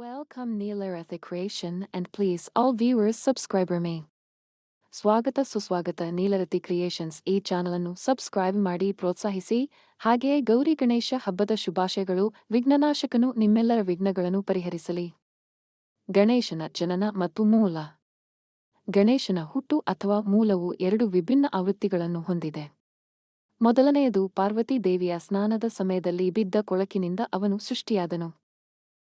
Welcome Neelarathic Creation, and please, all viewers, subscriber me. ಸ್ವಾಗತ ಸುಸ್ವಾಗತ Neelarathi creations ಈ channel ಅನ್ನು ಸಬ್ಸ್ಕ್ರೈಬ್ ಮಾಡಿ ಪ್ರೋತ್ಸಾಹಿಸಿ ಹಾಗೆಯೇ ಗೌರಿ ಗಣೇಶ ಹಬ್ಬದ ಶುಭಾಶಯಗಳು, ವಿಘ್ನನಾಶಕನು ನಿಮ್ಮೆಲ್ಲರ ವಿಘ್ನಗಳನ್ನು ಪರಿಹರಿಸಲಿ. ಗಣೇಶನ ಜನನ ಮತ್ತು ಮೂಲ. ಗಣೇಶನ ಹುಟ್ಟು ಅಥವಾ ಮೂಲವು ಎರಡು ವಿಭಿನ್ನ ಆವೃತ್ತಿಗಳನ್ನು ಹೊಂದಿದೆ. ಮೊದಲನೆಯದು ಪಾರ್ವತಿ ದೇವಿಯ ಸ್ನಾನದ ಸಮಯದಲ್ಲಿ ಬಿದ್ದ ಕೊಳಕಿನಿಂದ ಅವನು ಸೃಷ್ಟಿಯಾದನು.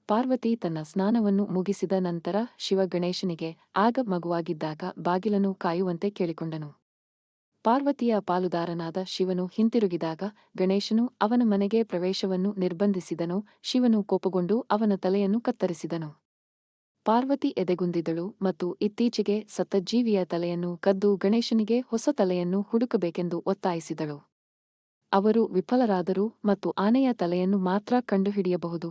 ಪಾರ್ವತಿ ತನ್ನ ಸ್ನಾನವನ್ನು ಮುಗಿಸಿದ ನಂತರ ಶಿವಗಣೇಶನಿಗೆ ಆಗ ಮಗುವಾಗಿದ್ದಾಗ ಬಾಗಿಲನ್ನು ಕಾಯುವಂತೆ ಕೇಳಿಕೊಂಡನು. ಪಾರ್ವತಿಯ ಪಾಲುದಾರನಾದ ಶಿವನು ಹಿಂತಿರುಗಿದಾಗ ಗಣೇಶನು ಅವನ ಮನೆಗೆ ಪ್ರವೇಶವನ್ನು ನಿರ್ಬಂಧಿಸಿದನು, ಶಿವನು ಕೋಪಗೊಂಡು ಅವನ ತಲೆಯನ್ನು ಕತ್ತರಿಸಿದನು. ಪಾರ್ವತಿ ಎದೆಗುಂದಿದಳು ಮತ್ತು ಇತ್ತೀಚೆಗೆ ಸತ್ತ ಜೀವಿಯ ತಲೆಯನ್ನು ಕದ್ದು ಗಣೇಶನಿಗೆ ಹೊಸ ತಲೆಯನ್ನು ಹುಡುಕಬೇಕೆಂದು ಒತ್ತಾಯಿಸಿದಳು. ಅವರು ವಿಫಲರಾದರು ಮತ್ತು ಆನೆಯ ತಲೆಯನ್ನು ಮಾತ್ರ ಕಂಡುಹಿಡಿಯಬಹುದು.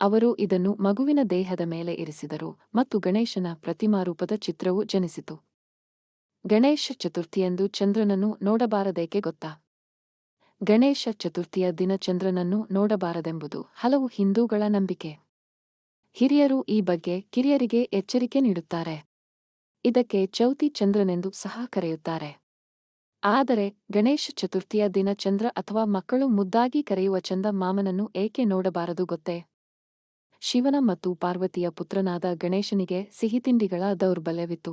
ಅವರು ಇದನ್ನು ಮಗುವಿನ ದೇಹದ ಮೇಲೆ ಇರಿಸಿದರು ಮತ್ತು ಗಣೇಶನ ಪ್ರತಿಮಾರೂಪದ ಚಿತ್ರವು ಜನಿಸಿತು. ಗಣೇಶ ಚತುರ್ಥಿಯಂದು ಚಂದ್ರನನ್ನು ನೋಡಬಾರದೇಕೆ ಗೊತ್ತಾ? ಗಣೇಶ ಚತುರ್ಥಿಯ ದಿನ ಚಂದ್ರನನ್ನು ನೋಡಬಾರದೆಂಬುದು ಹಲವು ಹಿಂದೂಗಳ ನಂಬಿಕೆ. ಹಿರಿಯರು ಈ ಬಗ್ಗೆ ಕಿರಿಯರಿಗೆ ಎಚ್ಚರಿಕೆ ನೀಡುತ್ತಾರೆ. ಇದಕ್ಕೆ ಚೌತಿ ಚಂದ್ರನೆಂದು ಸಹ ಕರೆಯುತ್ತಾರೆ. ಆದರೆ ಗಣೇಶ ಚತುರ್ಥಿಯ ದಿನ ಚಂದ್ರ ಅಥವಾ ಮಕ್ಕಳು ಮುದ್ದಾಗಿ ಕರೆಯುವ ಚಂದ ಮಾಮನನ್ನು ಏಕೆ ನೋಡಬಾರದು ಗೊತ್ತೇ? ಶಿವನ ಮತ್ತು ಪಾರ್ವತಿಯ ಪುತ್ರನಾದ ಗಣೇಶನಿಗೆ ಸಿಹಿತಿಂಡಿಗಳ ದೌರ್ಬಲ್ಯವಿತ್ತು.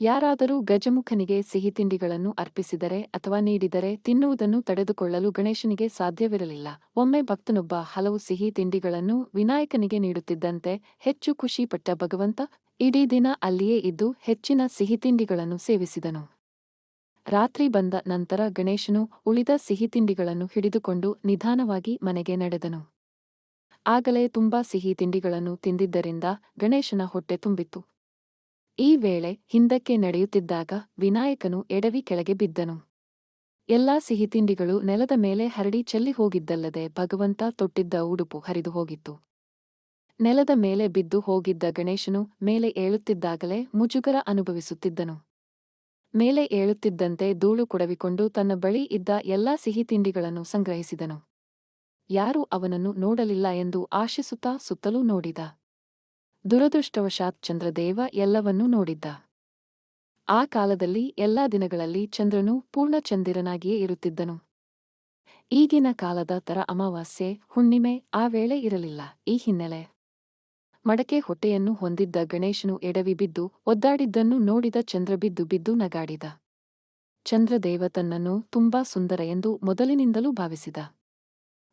ಯಾರಾದರೂ ಗಜಮುಖನಿಗೆ ಸಿಹಿತಿಂಡಿಗಳನ್ನು ಅರ್ಪಿಸಿದರೆ ಅಥವಾ ನೀಡಿದರೆ ತಿನ್ನುವುದನ್ನು ತಡೆದುಕೊಳ್ಳಲು ಗಣೇಶನಿಗೆ ಸಾಧ್ಯವಿರಲಿಲ್ಲ. ಒಮ್ಮೆ ಭಕ್ತನೊಬ್ಬ ಹಲವು ಸಿಹಿ ತಿಂಡಿಗಳನ್ನು ವಿನಾಯಕನಿಗೆ ನೀಡುತ್ತಿದ್ದಂತೆ ಹೆಚ್ಚು ಖುಷಿಪಟ್ಟ ಭಗವಂತ ಇಡೀ ದಿನ ಅಲ್ಲಿಯೇ ಇದ್ದು ಹೆಚ್ಚಿನ ಸಿಹಿತಿಂಡಿಗಳನ್ನು ಸೇವಿಸಿದನು. ರಾತ್ರಿ ಬಂದ ನಂತರ ಗಣೇಶನು ಉಳಿದ ಸಿಹಿತಿಂಡಿಗಳನ್ನು ಹಿಡಿದುಕೊಂಡು ನಿಧಾನವಾಗಿ ಮನೆಗೆ ನಡೆದನು. ಆಗಲೇ ತುಂಬಾ ಸಿಹಿ ತಿಂಡಿಗಳನ್ನು ತಿಂದಿದ್ದರಿಂದ ಗಣೇಶನ ಹೊಟ್ಟೆ ತುಂಬಿತ್ತು. ಈ ವೇಳೆ ಹಿಂದಕ್ಕೆ ನಡೆಯುತ್ತಿದ್ದಾಗ ವಿನಾಯಕನು ಎಡವಿ ಕೆಳಗೆ ಬಿದ್ದನು. ಎಲ್ಲಾ ಸಿಹಿತಿಂಡಿಗಳು ನೆಲದ ಮೇಲೆ ಹರಡಿ ಚೆಲ್ಲಿ ಹೋಗಿದ್ದಲ್ಲದೆ ಭಗವಂತ ತೊಟ್ಟಿದ್ದ ಉಡುಪು ಹರಿದು ಹೋಗಿತ್ತು. ನೆಲದ ಮೇಲೆ ಬಿದ್ದು ಹೋಗಿದ್ದ ಗಣೇಶನು ಮೇಲೆ ಏಳುತ್ತಿದ್ದಾಗಲೇ ಮುಜುಗರ ಅನುಭವಿಸುತ್ತಿದ್ದನು. ಮೇಲೆ ಏಳುತ್ತಿದ್ದಂತೆ ಧೂಳು ಕೊಡವಿಕೊಂಡು ತನ್ನ ಬಳಿ ಇದ್ದ ಎಲ್ಲಾ ಸಿಹಿ ತಿಂಡಿಗಳನ್ನು ಸಂಗ್ರಹಿಸಿದನು. ಯಾರೂ ಅವನನ್ನು ನೋಡಲಿಲ್ಲ ಎಂದು ಆಶಿಸುತ್ತಾ ಸುತ್ತಲೂ ನೋಡಿದ. ದುರದೃಷ್ಟವಶಾತ್ ಚಂದ್ರದೇವ ಎಲ್ಲವನ್ನೂ ನೋಡಿದ್ದ. ಆ ಕಾಲದಲ್ಲಿ ಎಲ್ಲಾ ದಿನಗಳಲ್ಲಿ ಚಂದ್ರನು ಪೂರ್ಣಚಂದಿರನಾಗಿಯೇ ಇರುತ್ತಿದ್ದನು. ಈಗಿನ ಕಾಲದ ತರ ಅಮಾವಾಸ್ಯೆ, ಹುಣ್ಣಿಮೆ ಆ ವೇಳೆ ಇರಲಿಲ್ಲ. ಈ ಹಿನ್ನೆಲೆ ಮಡಕೆ ಹೊಟ್ಟೆಯನ್ನು ಹೊಂದಿದ್ದ ಗಣೇಶನು ಎಡವಿ ಬಿದ್ದು ಒದ್ದಾಡಿದ್ದನ್ನು ನೋಡಿದ ಚಂದ್ರ ಬಿದ್ದು ಬಿದ್ದು ನಗಾಡಿದ. ಚಂದ್ರದೇವ ತನ್ನನ್ನು ತುಂಬಾ ಸುಂದರ ಎಂದು ಮೊದಲಿನಿಂದಲೂ ಭಾವಿಸಿದ.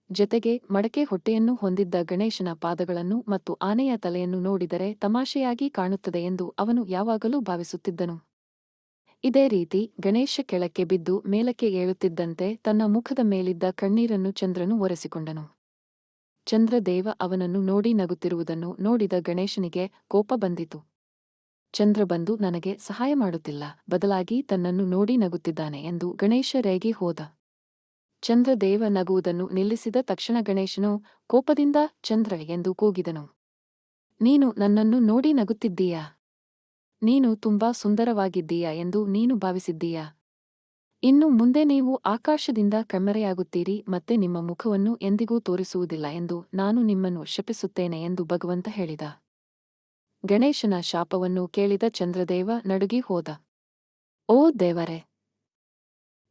ಜತೆಗೆ ಮಡಕೆ ಹೊಟ್ಟೆಯನ್ನು ಹೊಂದಿದ್ದ ಗಣೇಶನ ಪಾದಗಳನ್ನು ಮತ್ತು ಆನೆಯ ತಲೆಯನ್ನು ನೋಡಿದರೆ ತಮಾಷೆಯಾಗಿ ಕಾಣುತ್ತದೆ ಎಂದು ಅವನು ಯಾವಾಗಲೂ ಭಾವಿಸುತ್ತಿದ್ದನು. ಇದೇ ರೀತಿ ಗಣೇಶ ಕೆಳಕ್ಕೆ ಬಿದ್ದು ಮೇಲಕ್ಕೆ ಏಳುತ್ತಿದ್ದಂತೆ ತನ್ನ ಮುಖದ ಮೇಲಿದ್ದ ಕಣ್ಣೀರನ್ನು ಚಂದ್ರನು ಒರೆಸಿಕೊಂಡನು. ಚಂದ್ರದೇವ ಅವನನ್ನು ನೋಡಿ ನಗುತ್ತಿರುವುದನ್ನು ನೋಡಿದ ಗಣೇಶನಿಗೆ ಕೋಪ ಬಂದಿತು. ಚಂದ್ರ ಬಂದು ನನಗೆ ಸಹಾಯ ಮಾಡುತ್ತಿಲ್ಲ, ಬದಲಾಗಿ ತನ್ನನ್ನು ನೋಡಿ ನಗುತ್ತಿದ್ದಾನೆ ಎಂದು ಗಣೇಶ ರೇಗಿ ಹೋದ. ಚಂದ್ರದೇವ ನಗುವುದನ್ನು ನಿಲ್ಲಿಸಿದ ತಕ್ಷಣ ಗಣೇಶನು ಕೋಪದಿಂದ ಚಂದ್ರ ಎಂದು ಕೂಗಿದನು. ನೀನು ನನ್ನನ್ನು ನೋಡಿ ನಗುತ್ತಿದ್ದೀಯಾ? ನೀನು ತುಂಬಾ ಸುಂದರವಾಗಿದ್ದೀಯಾ ಎಂದು ನೀನು ಭಾವಿಸಿದ್ದೀಯಾ? ಇನ್ನು ಮುಂದೆ ನೀವು ಆಕಾಶದಿಂದ ಕಣ್ಮರೆಯಾಗುತ್ತೀರಿ ಮತ್ತೆ ನಿಮ್ಮ ಮುಖವನ್ನು ಎಂದಿಗೂ ತೋರಿಸುವುದಿಲ್ಲ ಎಂದು ನಾನು ನಿಮ್ಮನ್ನು ಶಪಿಸುತ್ತೇನೆ ಎಂದು ಭಗವಂತ ಹೇಳಿದ. ಗಣೇಶನ ಶಾಪವನ್ನು ಕೇಳಿದ ಚಂದ್ರದೇವ ನಡುಗಿ ಹೋದ. ಓ ದೇವರೇ!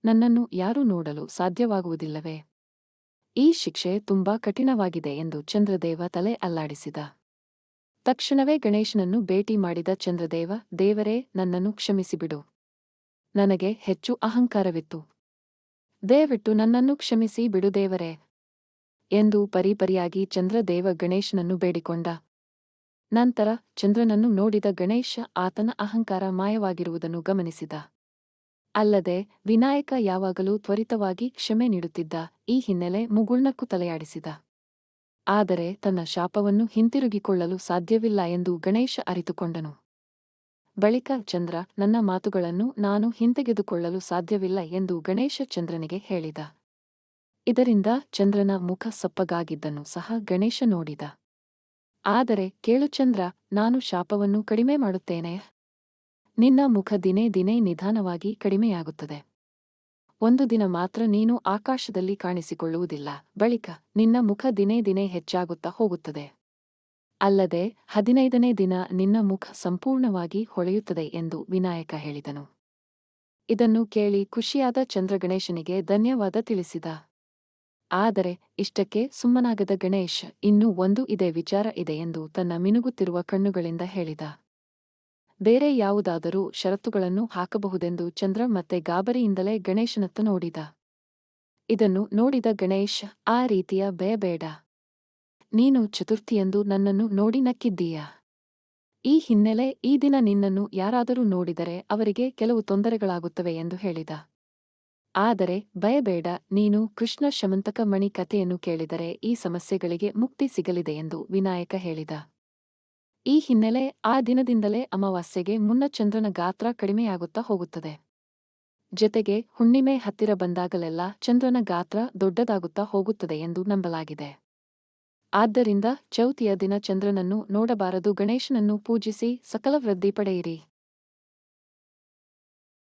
ನನ್ನನ್ನು ಯಾರೂ ನೋಡಲು ಸಾಧ್ಯವಾಗುವುದಿಲ್ಲವೇ? ಈ ಶಿಕ್ಷೆ ತುಂಬಾ ಕಠಿಣವಾಗಿದೆ ಎಂದು ಚಂದ್ರದೇವ ತಲೆ ಅಲ್ಲಾಡಿಸಿದ. ತಕ್ಷಣವೇ ಗಣೇಶನನ್ನು ಭೇಟಿ ಮಾಡಿದ ಚಂದ್ರದೇವ, ದೇವರೇ, ನನ್ನನ್ನು ಕ್ಷಮಿಸಿಬಿಡು. ನನಗೆ ಹೆಚ್ಚು ಅಹಂಕಾರವಿತ್ತು. ದಯವಿಟ್ಟು ನನ್ನನ್ನು ಕ್ಷಮಿಸಿ ಬಿಡು ದೇವರೇ ಎಂದು ಪರಿಪರಿಯಾಗಿ ಚಂದ್ರದೇವ ಗಣೇಶನನ್ನು ಬೇಡಿಕೊಂಡ. ನಂತರ ಚಂದ್ರನನ್ನು ನೋಡಿದ ಗಣೇಶ ಆತನ ಅಹಂಕಾರ ಮಾಯವಾಗಿರುವುದನ್ನು ಗಮನಿಸಿದ. ಅಲ್ಲದೆ ವಿನಾಯಕ ಯಾವಾಗಲೂ ತ್ವರಿತವಾಗಿ ಕ್ಷಮೆ ನೀಡುತ್ತಿದ್ದ ಈ ಹಿನ್ನೆಲೆ ಮುಗುಳ್ನಕ್ಕು ತಲೆಯಾಡಿಸಿದ. ಆದರೆ ತನ್ನ ಶಾಪವನ್ನು ಹಿಂತಿರುಗಿಕೊಳ್ಳಲು ಸಾಧ್ಯವಿಲ್ಲ ಎಂದು ಗಣೇಶ ಅರಿತುಕೊಂಡನು. ಬಳಿಕ ಚಂದ್ರ, ನನ್ನ ಮಾತುಗಳನ್ನು ನಾನು ಹಿಂತೆಗೆದುಕೊಳ್ಳಲು ಸಾಧ್ಯವಿಲ್ಲ ಎಂದು ಗಣೇಶ ಚಂದ್ರನಿಗೆ ಹೇಳಿದ. ಇದರಿಂದ ಚಂದ್ರನ ಮುಖ ಸಪ್ಪಗಾಗಿದ್ದನ್ನು ಸಹ ಗಣೇಶ ನೋಡಿದ. ಆದರೆ ಕೇಳು ಚಂದ್ರ, ನಾನು ಶಾಪವನ್ನು ಕಡಿಮೆ ಮಾಡುತ್ತೇನೆ? ನಿನ್ನ ಮುಖ ದಿನೇ ದಿನೇ ನಿಧಾನವಾಗಿ ಕಡಿಮೆಯಾಗುತ್ತದೆ. ಒಂದು ದಿನ ಮಾತ್ರ ನೀನು ಆಕಾಶದಲ್ಲಿ ಕಾಣಿಸಿಕೊಳ್ಳುವುದಿಲ್ಲ, ಬಳಿಕ ನಿನ್ನ ಮುಖ ದಿನೇ ದಿನೇ ಹೆಚ್ಚಾಗುತ್ತಾ ಹೋಗುತ್ತದೆ. ಅಲ್ಲದೆ ಹದಿನೈದನೇ ದಿನ ನಿನ್ನ ಮುಖ ಸಂಪೂರ್ಣವಾಗಿ ಹೊಳೆಯುತ್ತದೆ ಎಂದು ವಿನಾಯಕ ಹೇಳಿದನು. ಇದನ್ನು ಕೇಳಿ ಖುಷಿಯಾದ ಚಂದ್ರಗಣೇಶನಿಗೆ ಧನ್ಯವಾದ ತಿಳಿಸಿದ. ಆದರೆ ಇಷ್ಟಕ್ಕೆ ಸುಮ್ಮನಾಗದ ಗಣೇಶ್, ಇನ್ನೂ ಒಂದು ಇದೆ ವಿಚಾರ ಇದೆ ಎಂದು ತನ್ನ ಮಿನುಗುತ್ತಿರುವ ಕಣ್ಣುಗಳಿಂದ ಹೇಳಿದ. ಬೇರೆ ಯಾವುದಾದರೂ ಷರತ್ತುಗಳನ್ನು ಹಾಕಬಹುದೆಂದು ಚಂದ್ರ ಮತ್ತೆ ಗಾಬರಿಯಿಂದಲೇ ಗಣೇಶನತ್ತ ನೋಡಿದ. ಇದನ್ನು ನೋಡಿದ ಗಣೇಶ್, ಆ ರೀತಿಯ ಭಯಬೇಡ ನೀನು ಚತುರ್ಥಿಯಂದು ನನ್ನನ್ನು ನೋಡಿ ನಕ್ಕಿದ್ದೀಯ. ಈ ಹಿನ್ನೆಲೆ ಈ ದಿನ ನಿನ್ನನ್ನು ಯಾರಾದರೂ ನೋಡಿದರೆ ಅವರಿಗೆ ಕೆಲವು ತೊಂದರೆಗಳಾಗುತ್ತವೆ ಎಂದು ಹೇಳಿದ. ಆದರೆ ಭಯಬೇಡ ನೀನು ಕೃಷ್ಣ ಶಮಂತಕ ಮಣಿ ಕಥೆಯನ್ನು ಕೇಳಿದರೆ ಈ ಸಮಸ್ಯೆಗಳಿಗೆ ಮುಕ್ತಿ ಸಿಗಲಿದೆ ಎಂದು ವಿನಾಯಕ ಹೇಳಿದ. ಈ ಹಿನ್ನೆಲೆ ಆ ದಿನದಿಂದಲೇ ಅಮಾವಾಸ್ಯೆಗೆ ಮುನ್ನ ಚಂದ್ರನ ಗಾತ್ರ ಕಡಿಮೆಯಾಗುತ್ತಾ ಹೋಗುತ್ತದೆ. ಜತೆಗೆ ಹುಣ್ಣಿಮೆ ಹತ್ತಿರ ಬಂದಾಗಲೆಲ್ಲ ಚಂದ್ರನ ಗಾತ್ರ ದೊಡ್ಡದಾಗುತ್ತಾ ಹೋಗುತ್ತದೆ ಎಂದು ನಂಬಲಾಗಿದೆ. ಆದ್ದರಿಂದ ಚೌತಿಯ ದಿನ ಚಂದ್ರನನ್ನು ನೋಡಬಾರದು ಗಣೇಶನನ್ನು ಪೂಜಿಸಿ ಸಕಲ ವೃದ್ಧಿ ಪಡೆಯಿರಿ.